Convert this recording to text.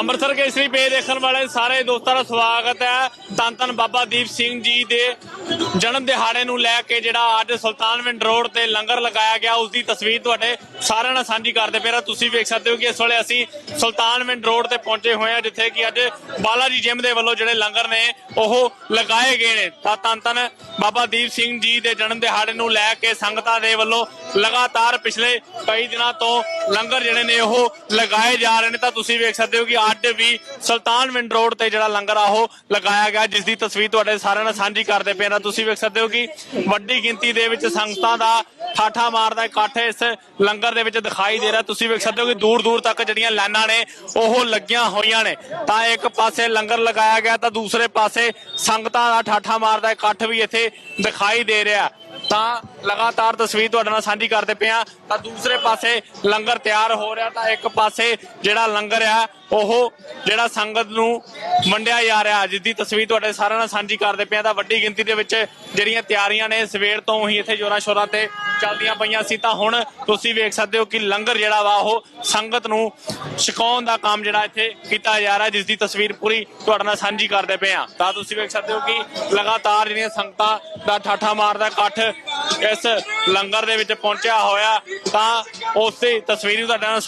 ਅੰਮ੍ਰਿਤਸਰ ਕੇਸਰੀ ਪੇ ਦੇਖਣ ਵਾਲੇ ਸਾਰੇ ਦੋਸਤਾਂ ਦਾ ਸਵਾਗਤ ਹੈ। ਤਨ ਧੰਨ ਬਾਬਾ ਦੀਪ ਸਿੰਘ ਜੀ ਦੇ ਜਨਮ ਦਿਹਾੜੇ ਨੂੰ ਲੈ ਕੇ ਜਿਹੜਾ ਅੱਜ ਸੁਲਤਾਨਵਿੰਡ ਰੋਡ ਤੇ ਲੰਗਰ ਲਗਾਇਆ ਗਿਆ, ਉਸ ਦੀ ਤਸਵੀਰ ਤੁਹਾਡੇ ਸਾਰਿਆਂ ਨਾਲ ਸਾਂਝੀ ਕਰਦੇ ਪਏ ਤੁਸੀਂ ਵੇਖ ਸਕਦੇ ਹੋ ਕਿ ਇਸ ਵੇਲੇ ਅਸੀਂ ਸੁਲਤਾਨਵਿੰਡ ਰੋਡ ਤੇ ਪਹੁੰਚੇ ਹੋਏ ਹਾਂ, ਜਿੱਥੇ ਕਿ ਅੱਜ ਬਾਲਾਜੀ ਜਿਮ ਦੇ ਵੱਲੋਂ ਜਿਹੜੇ ਲੰਗਰ ਨੇ, ਉਹ ਲਗਾਏ ਗਏ ਨੇ। ਤਾਂ ਤਨ ਧੰਨ ਬਾਬਾ ਦੀਪ ਸਿੰਘ ਜੀ ਦੇ ਜਨਮ ਦਿਹਾੜੇ ਨੂੰ ਲੈ ਕੇ ਸੰਗਤਾਂ ਦੇ ਵੱਲੋਂ ਲਗਾਤਾਰ ਪਿਛਲੇ ਕਈ ਦਿਨਾਂ ਤੋਂ ਲੰਗਰ ਜਿਹੜੇ ਨੇ, ਉਹ ਲਗਾਏ ਜਾ ਰਹੇ ਨੇ। ਤਾਂ ਤੁਸੀਂ ਵੇਖ ਸਕਦੇ ਹੋ ਕਿ ਅੱਜ ਵੀ ਸੁਲਤਾਨਵਿੰਡ ਰੋਡ ਤੇ ਜਿਹੜਾ ਲੰਗਰ ਆ ਉਹ ਲਗਾਇਆ ਗਿਆ, ਜਿਸ ਦੀ ਤਸਵੀਰ ਤੁਹਾਡੇ ਸਾਰਿਆਂ ਨਾਲ ਸਾਂਝੀ ਕਰਦੇ ਪਏ ਹਾਂ। ਤੁਸੀਂ ਵੇਖ ਸਕਦੇ ਹੋ ਕਿ ਵੱਡੀ ਗਿਣਤੀ ਦੇ ਵਿੱਚ ਸੰਗਤਾਂ ਦਾ ਠਾਠਾ ਮਾਰਦਾ ਇਕੱਠ ਇਸ ਲੰਗਰ ਦੇ ਵਿੱਚ ਦਿਖਾਈ ਦੇ ਰਿਹਾ। ਤੁਸੀਂ ਵੇਖ ਸਕਦੇ ਹੋ ਕਿ ਦੂਰ ਦੂਰ ਤੱਕ ਜਿਹੜੀਆਂ ਲਾਈਨਾਂ ਨੇ, ਉਹ ਲੱਗੀਆਂ ਹੋਈਆਂ ਨੇ। ਤਾਂ ਇੱਕ ਪਾਸੇ ਲੰਗਰ ਲਗਾਇਆ ਗਿਆ, ਤਾਂ ਦੂਸਰੇ ਪਾਸੇ ਸੰਗਤਾਂ ਦਾ ਠਾਠਾ ਮਾਰਦਾ ਇਕੱਠ ਵੀ ਇੱਥੇ ਦਿਖਾਈ ਦੇ ਰਿਹਾ। ਤਾਂ ਲਗਾਤਾਰ ਤਸਵੀਰ ਤੁਹਾਡੇ ਨਾਲ ਸਾਂਝੀ ਕਰਦੇ ਪਏ ਆ ਤਾਂ ਦੂਸਰੇ ਪਾਸੇ ਲੰਗਰ ਤਿਆਰ ਹੋ ਰਿਹਾ, ਤਾਂ ਇੱਕ ਪਾਸੇ ਜਿਹੜਾ ਲੰਗਰ ਆ, ਉਹ ਜਿਹੜਾ ਸੰਗਤ ਨੂੰ ਵੰਡਿਆ ਜਾ ਰਿਹਾ। ਜਿਸ ਦੀ ਤਸਵੀਰ ਤੁਹਾਡੇ ਸਾਰਿਆਂ ਨਾਲ ਸਾਂਝੀ ਕਰਦੇ ਪਏ ਆ ਤਾਂ ਵੱਡੀ ਗਿਣਤੀ ਦੇ ਵਿੱਚ ਜਿਹੜੀਆਂ ਤਿਆਰੀਆਂ ਨੇ, ਸਵੇਰ ਤੋਂ ਹੀ ਇੱਥੇ ਜੋਰਾਂ ਸ਼ੋਰਾਂ ਤੇ ਚੱਲਦੀਆਂ ਪਈਆਂ ਸੀ। ਤਾਂ ਹੁਣ ਤੁਸੀਂ ਵੇਖ ਸਕਦੇ ਹੋ ਕਿ ਲੰਗਰ ਜਿਹੜਾ ਵਾ, ਉਹ ਸੰਗਤ ਨੂੰ ਛਕਾਉਣ ਦਾ ਕੰਮ ਜਿਹੜਾ ਇੱਥੇ ਕੀਤਾ ਜਾ ਰਿਹਾ, ਜਿਸ ਦੀ ਤਸਵੀਰ ਪੂਰੀ ਤੁਹਾਡੇ ਨਾਲ ਸਾਂਝੀ ਕਰਦੇ ਪਏ ਆ ਤਾਂ ਤੁਸੀਂ ਵੇਖ ਸਕਦੇ ਹੋ ਕਿ ਲਗਾਤਾਰ ਜਿਹੜੀਆਂ ਸੰਗਤਾਂ ਦਾ ਠਾਠਾ ਮਾਰਦਾ, ਇਕੱਠ ਇਸ ਲੰਗਰ ਦੇ ਵਿੱਚ ਪਹੁੰਚਿਆ ਹੋਇਆ ਤਾਂ ਉਸੇ ਤਸਵੀਰ ਤੁਹਾਡੇ ਨਾਲ